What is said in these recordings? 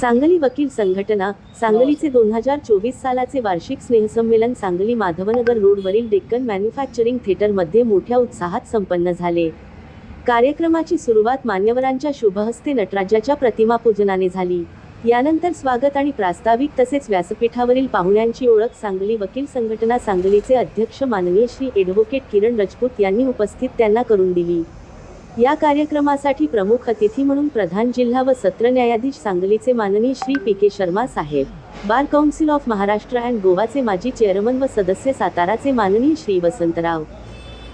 सांगली वकील संघटना सांगलीचे दोन हजार चोवीस सालाचे वार्षिक स्नेहसंमेलन सांगली माधवनगर रोडवरील डेक्कन मॅन्युफॅक्चरिंग थिएटरमध्ये मोठ्या उत्साहात संपन्न झाले. कार्यक्रमाची सुरुवात मान्यवरांच्या शुभहस्ते नटराजाच्या प्रतिमा पूजनाने झाली. यानंतर स्वागत आणि प्रास्ताविक तसेच व्यासपीठावरील पाहुण्यांची ओळख सांगली वकील संघटना सांगलीचे अध्यक्ष माननीय श्री ॲडव्होकेट किरण रजपूत यांनी उपस्थित त्यांना करून दिली. या कार्यक्रमासाठी प्रमुख अतिथी म्हणून प्रधान जिल्हा व सत्र न्यायाधीश सांगलीचे माननीय Shri P K Sharma Saheb bar council of Maharashtra and गोवाचे माजी चेअरमन व सदस्य साताराचे माननीय श्री वसंतराव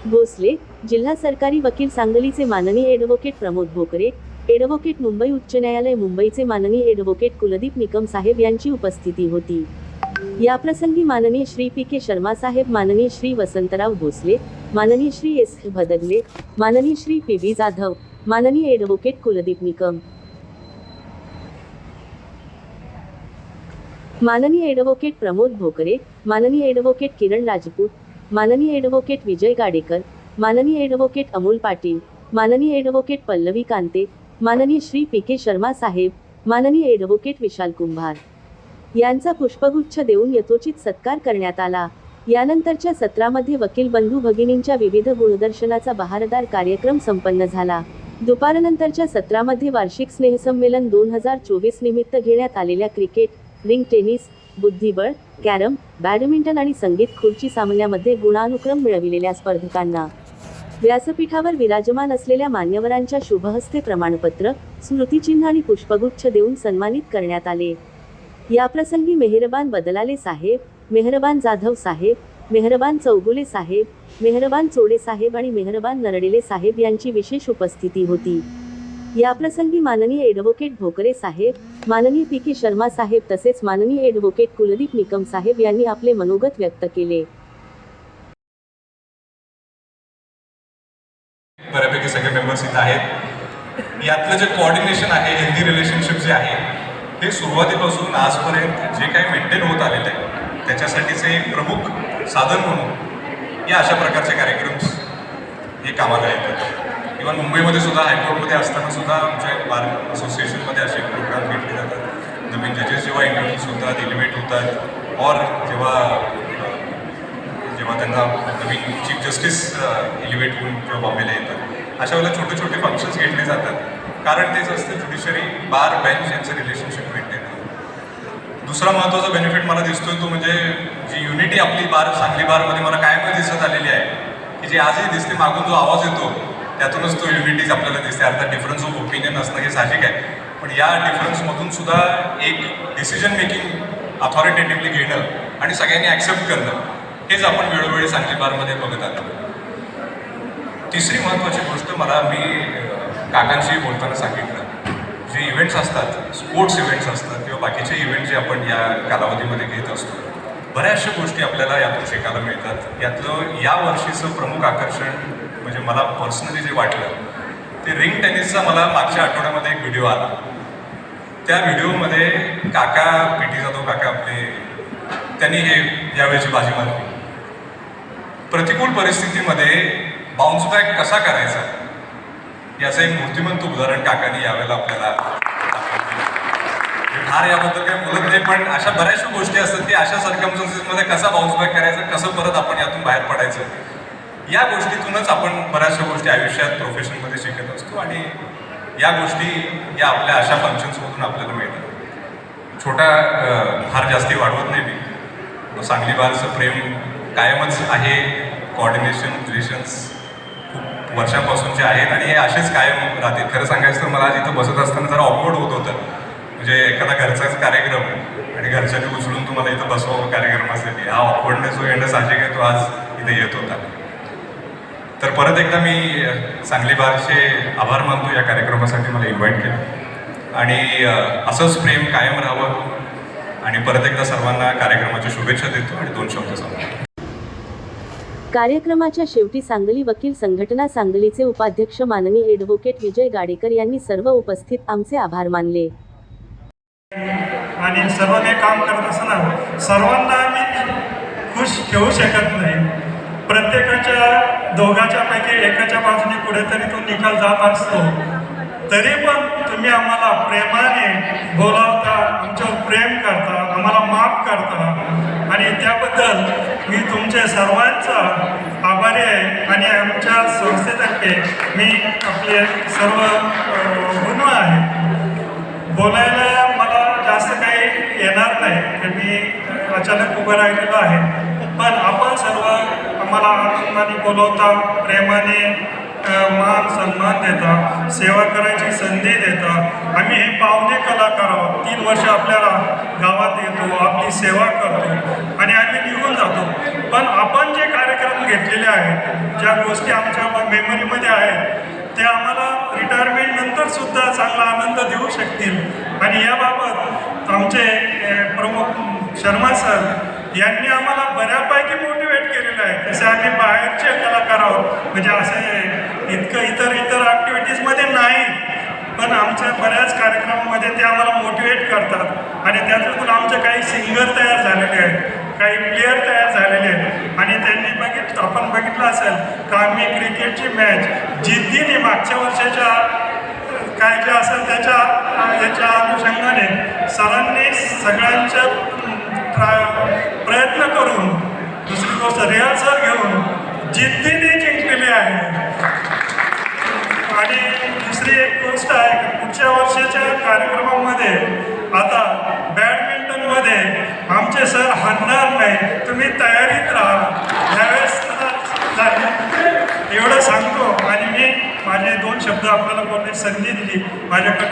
भोसले जिल्हा सरकारी वकील सांगलीचे माननीय ॲडव्होकेट प्रमोद भोकरे ॲडव्होकेट मुंबई उच्च न्यायालय मुंबईचे माननीय ॲडव्होकेट कुलदीप निकम साहेब यांची उपस्थिती होती. याप्रसंगी माननीय श्री पी के शर्मा साहेब माननीय श्री वसंतराव भोसले माननीय श्री एस भदगले माननीय श्री पी बी जाधव माननीय ॲडव्होकेट कुलदीप निकम माननीय ॲडव्होकेट प्रमोद भोकरे माननीय ॲडव्होकेट किरण राजपूत माननीय ॲडव्होकेट विजय गाडेकर माननीय ॲडव्होकेट अमोल पाटील माननीय ॲडव्होकेट पल्लवी कांते माननीय श्री पी के शर्मा साहेब माननीय ॲडव्होकेट विशाल कुंभार. यांचा पुष्पगुच्छ देऊन यथोचित सत्कार करण्यात आला. यानंतरच्या सत्रामध्ये वकील बंधू भगिनींच्या विविध गुणदर्शनाचा बहारदार कार्यक्रम संपन्न झाला. दुपारनंतरच्या सत्रामध्ये वार्षिक स्नेहसंमेलन दोन हजार चोवीस निमित्त घेण्यात आलेल्या क्रिकेट रिंग टेनिस बुद्धिबळ कॅरम बॅडमिंटन आणि संगीत खुर्ची सामन्यामध्ये गुणानुक्रम मिळविलेल्या स्पर्धकांना. व्यासपीठावर विराजमान असलेल्या मान्यवरांच्या शुभहस्ते प्रमाणपत्र स्मृतिचिन्ह आणि पुष्पगुच्छ देऊन सन्मानित करण्यात आले. याप्रसंगी मेहरबान बदलाले साहेब मेहरबान जाधव साहेब मेहरबान चौगुले साहेब मेहरबान चोडे साहेब आणि मेहरबान नरडेले साहेब यांची विशेष उपस्थिती होती. याप्रसंगी माननीय ॲडव्होकेट भोकरे साहेब माननीय पी के शर्मा साहेब तसेच माननीय ॲडव्होकेट कुलदीप निकम साहेब यांनी आपले मनोगत व्यक्त केले. बऱ्यापैकी सगळे मेंबर्स इथं आहेत. यातलं जे कोऑर्डिनेशन आहे हेल्दी रिलेशनशिप जे आहे हे सुरुवातीपासून आजपर्यंत जे काही मेंटेन होत आलेलं आहे त्याच्यासाठीचे एक प्रमुख साधन म्हणून या अशा प्रकारचे कार्यक्रम हे कामाला येतात. इव्हन मुंबईमध्ये सुद्धा हायकोर्टमध्ये असताना सुद्धा आमच्या बार असोसिएशनमध्ये असे प्रोग्राम घेतले जातात. नवीन जजेस जेव्हा इंटरव्ह्यूज होतात एलिमेट होतात. और जेव्हा जेव्हा त्यांना नवीन चीफ जस्टिस एलिवेट होऊन किंवा बॉम्बेला येतात. अशा वेळेला छोटे छोटे फंक्शन्स घेतले जातात. कारण तेच असतं ज्युडिशरी बार बेंच यांचं रिलेशनशिप दुसरा महत्त्वाचा बेनिफिट मला दिसतोय तो म्हणजे जी युनिटी आपली बार सांगली बारमध्ये मला कायम दिसत आलेली आहे की जी आजही दिसते मागून जो आवाज येतो त्यातूनच तो युनिटीज आपल्याला दिसते अर्थात डिफरन्स ऑफ ओपिनियन असणं हे साहजिक आहे. पण या डिफरन्समधून सुद्धा एक डिसिजन मेकिंग अथॉरिटेटिव्हली घेणं आणि सगळ्यांनी ॲक्सेप्ट करणं हेच आपण वेळोवेळी सांगली बारमध्ये बघत आलो. तिसरी महत्त्वाची गोष्ट मला मी काकांशी बोलताना सांगितलं. जे इव्हेंट्स असतात स्पोर्ट्स इव्हेंट्स असतात किंवा बाकीचे इव्हेंट जे आपण या कालावधीमध्ये घेत असतो बऱ्याचशा गोष्टी आपल्याला यातून शिकायला मिळतात. यातलं या वर्षीचं प्रमुख आकर्षण म्हणजे मला पर्सनली जे वाटलं ते रिंग टेनिसचा मला मागच्या आठवड्यामध्ये एक व्हिडिओ आला. त्या व्हिडिओमध्ये काका पी टी जाधव काका आपले त्यांनी हे यावेळेची बाजी मारली. प्रतिकूल परिस्थितीमध्ये बाउन्स बॅक कसा करायचा? याचं एक मूर्तिमंत उदाहरण काकांनी यावेळेला आपल्याला फार याबद्दल काही बोलत नाही पण अशा बऱ्याचशा गोष्टी असतात की अशा सर्कमस्टन्सेसमध्ये कसा बाउन्स बॅक करायचा कसं परत आपण यातून बाहेर पडायचं या गोष्टीतूनच आपण बऱ्याचशा गोष्टी आयुष्यात प्रोफेशनमध्ये शिकत असतो आणि या गोष्टी या आपल्या अशा फंक्शन्समधून आपल्याला मिळतात. छोटा फार जास्ती वाढवत नाही मी. सांगली बारचं प्रेम कायमच आहे. कॉर्डिनेशन रिलेशन्स वर्षांपासूनचे आहेत आणि हे असेच कायम राहतील. खरं सांगायचं तर मला इथं बसत असताना जरा ऑकवर्ड होत होतं. म्हणजे एखादा घरचाच कार्यक्रम आणि घरच्यांनी उचलून तुम्हाला इथं बसवावं कार्यक्रमासाठी. हा ऑकवर्डनेस जो येणं साहजिक आहे तो आज इथे येत होता. तर परत एकदा मी सांगली बारचे आभार मानतो या कार्यक्रमासाठी मला इन्व्हाइट केलं. आणि असंच प्रेम कायम राहावं. आणि परत एकदा सर्वांना कार्यक्रमाच्या शुभेच्छा देतो आणि दोन शब्द सांगतो. कार्यक्रमाच्या शेवटी सांगली वकील संघटना सांगलीचे उपाध्यक्ष माननीय ॲडव्होकेट विजय गाडेकर यांनी सर्व उपस्थित आमचे आभार मानले. आणि सर्व ते काम करत असताना सर्वांना मी खुश ठेवू शकत नाही. प्रत्येकाच्या दोघाच्या पैकी एकाच्या बाजूने कुठेतरी तो निकाल जात असतो. तरी पण तुम्ही आम्हाला प्रेमाने बोलावता माफ करता. आणि त्याबद्दल मी तुमचे सर्वांचा आभारी आहे. आणि आमच्या संस्थेतर्फे मी आपले सर्व गुण आहे. बोलायला मला जास्त काही येणार नाही. की मी अचानक उभं राहिलेलो आहे. पण आपण सर्व आम्हाला आनंदाने बोलवता प्रेमाने मान सन्मान देता सेवा करायची संधी देता. आम्ही हे पाहुणे कलाकार आहोत. तीन वर्ष आपल्याला गावात येतो आपली सेवा करतो आणि आम्ही निघून जातो. पण आपण जे कार्यक्रम घेतलेले आहेत ज्या गोष्टी आमच्या मेमरीमध्ये आहेत ते आम्हाला रिटायरमेंट नंतर सुद्धा चांगला आनंद देऊ शकतील. आणि याबाबत आमचे प्रमुख शर्मा सर यांनी आम्हाला बऱ्यापैकी मोटिवेट केलेलं आहे. तसे आम्ही बाहेरचे कलाकार आहोत म्हणजे असे इतकं इतर इतर ॲक्टिव्हिटीजमध्ये नाही. पण आमच्या बऱ्याच कार्यक्रमामध्ये ते आम्हाला मोटिवेट करतात. आणि त्यातून आमचे काही सिंगर तयार झालेले आहेत. काही प्लेयर तयार झालेले आहेत. आणि त्यांनी बघितलं आपण बघितलं असेल का आम्ही क्रिकेटची मॅच जिद्दीने मागच्या वर्षाच्या काय जे असेल त्याच्या याच्या अनुषंगाने सरांनी सगळ्यांच्या प्रयत्न करून दुसरी गोष्ट रिहर्सल घेऊन जिद्दीने जिंकलेली आहे दुसरी एक गोष्ट आहे की पुढच्या वर्षाच्या कार्यक्रमामध्ये आता बॅडमिंटनमध्ये आमचे सर हरणार नाही. तुम्ही तयारीत राहा. यावेळेस एवढं सांगतो. आणि मी माझे दोन शब्द आपल्याला बोलण्याची संधी दिली. माझ्याकडे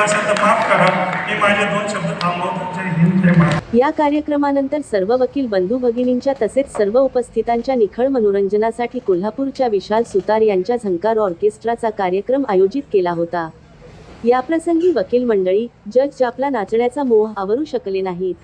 असेल तर माफ करा. मी माझे दोन शब्द थांबवतो जय हिंद जय महाराष्ट्र या कार्यक्रमानंतर सर्व वकील बंधू भगिनींच्या तसेच सर्व उपस्थितांच्या निखळ मनोरंजनासाठी कोल्हापूरच्या विशाल सुतार यांच्या झंकार ऑर्केस्ट्राचा कार्यक्रम आयोजित केला होता. याप्रसंगी वकील मंडळी जज आपला नाचण्याचा मोह आवरू शकले नाहीत.